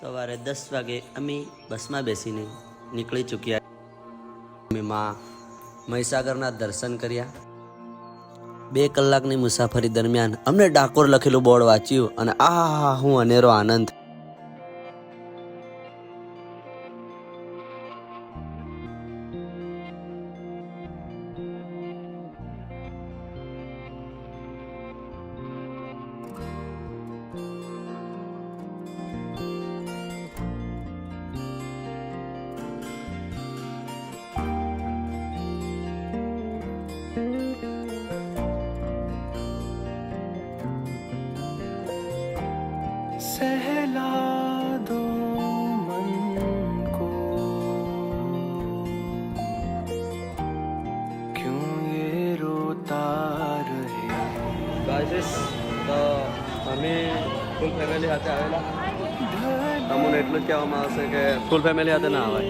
સવારે દસ વાગે અમે બસમાં બેસીને નીકળી ચૂક્યા. અમે માં મહીસાગરના દર્શન કર્યા. બે કલાકની મુસાફરી દરમિયાન અમને ડાકોર લખેલું બોર્ડ વાંચ્યું અને આ હું અનેરો આનંદ. सहला दो मन को क्यों ये रोता रहे ગાઈસ તો અમે ફૂલ ફેમિલી સાથે આવેલા તમને એટલું જ કહેવામાં આવશે કે ફૂલ ફેમિલી સાથે ના આવે